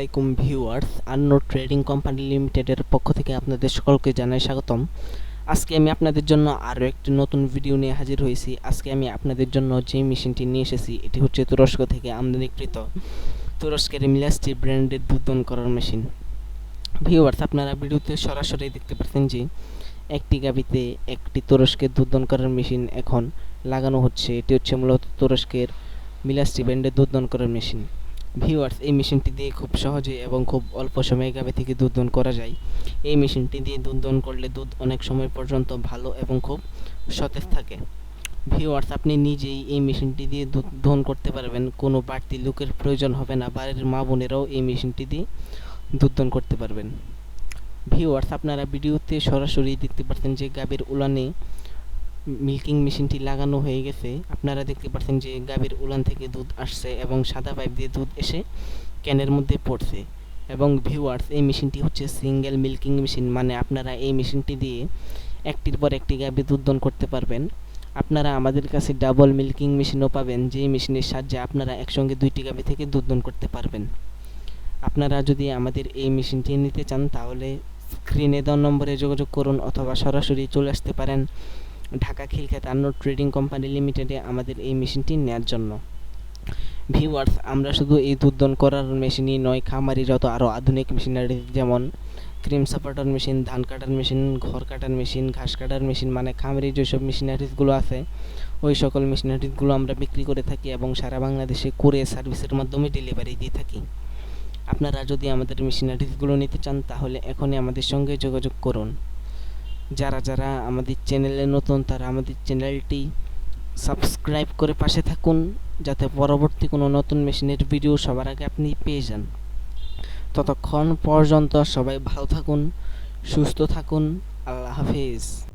আলাইকুম viewers, আন্নো trading company লিমিটেডের পক্ষ থেকে আপনাদের সকলকে জানাই স্বাগতম। আজকে আমি আপনাদের জন্য আরও একটি নতুন ভিডিও নিয়ে হাজির হয়েছি। আজকে আমি আপনাদের জন্য যে মেশিনটি নিয়ে এসেছি, এটি হচ্ছে তুরস্ক থেকে আমদানিকৃত তুরস্কের মিলাস্টি ব্র্যান্ডের দুধন করার মেশিন। ভিউয়ার্স, আপনারা ভিডিওতে সরাসরি দেখতে পাচ্ছেন যে একটি গাবিতে একটি তুরস্কের দুধন করার মেশিন এখন লাগানো হচ্ছে। এটি হচ্ছে মূলত তুরস্কের মিলাস্টি ব্র্যান্ডের দুধন করার মেশিন। ভিউয়ার্স এই মেশিনটি দিয়ে খুব সহজে এবং খুব অল্প সময়ে গাবে থেকে দুধ দহন করা যায়। এই মেশিনটি দিয়ে দুধ দহন করলে দুধ অনেক সময় পর্যন্ত ভালো এবং খুব সতেজ থাকে। ভিউয়ার্স আপনি নিজেই এই মেশিনটি দিয়ে দুধ দহন করতে পারবেন। কোনো বাড়তি লোকের প্রয়োজন হবে না। বাড়ির মা বোনেরাও এই মেশিনটি দিয়ে দুধ দহন করতে পারবেন। ভিউয়ার্স আপনারা ভিডিওতে সরাসরি দেখতে পাচ্ছেন যে গাভীর উলানে মিল্কিং মেশিনটি লাগানো হয়ে গেছে। আপনারা দেখতে পাচ্ছেন যে গাভীর উলান থেকে দুধ আসছে এবং সাদা পাইপ দিয়ে দুধ এসে ক্যানের মধ্যে পড়ছে। এবং ভিউয়ার্স এই মেশিনটি হচ্ছে সিঙ্গেল মিল্কিং মেশিন মানে আপনারা এই মেশিনটি দিয়ে একটির পর একটি গাভী দুধ দহন করতে পারবেন। আপনারা আমাদের কাছে ডাবল মিল্কিং মেশিনও পাবেন, যেই মেশিনের সাহায্যে আপনারা একসঙ্গে দুইটি গাভী থেকে দুধ দহন করতে পারবেন। আপনারা যদি আমাদের এই মেশিনটি নিতে চান, তাহলে স্ক্রিনে দেওয়া নম্বরে যোগাযোগ করুন অথবা সরাসরি চলে আসতে পারেন। ঢাকা খিলখ্যাত আন্ন ট্রেডিং কোম্পানি লিমিটেডে আমাদের এই মেশিনটি নেয়ার জন্য। ভিউয়ার্স, আমরা শুধু এই দুধদন করার মেশিনই নয় খামারি যত আরও আধুনিক মেশিনারি, যেমন ক্রিম সাপাটার মেশিন, ধান কাটার মেশিন, ঘর কাটার মেশিন, ঘাস কাটার মেশিন মানে খামারি যেসব মেশিনারিজগুলো আছে, ওই সকল মেশিনারিজগুলো আমরা বিক্রি করে থাকি এবং সারা বাংলাদেশে করে সার্ভিসের মাধ্যমে ডেলিভারি দিয়ে থাকি। আপনারা যদি আমাদের মেশিনারিজগুলো নিতে চান, তাহলে এখনই আমাদের সঙ্গে যোগাযোগ করুন। যারা যারা আমাদের চ্যানেলে নতুন, তারা আমাদের চ্যানেলটি সাবস্ক্রাইব করে পাশে থাকুন, যাতে পরবর্তী কোনো নতুন মেশিনের ভিডিও সবার আগে আপনি পেয়ে যান। ততক্ষণ পর্যন্ত সবাই ভালো থাকুন, সুস্থ থাকুন, আল্লাহ হাফিজ।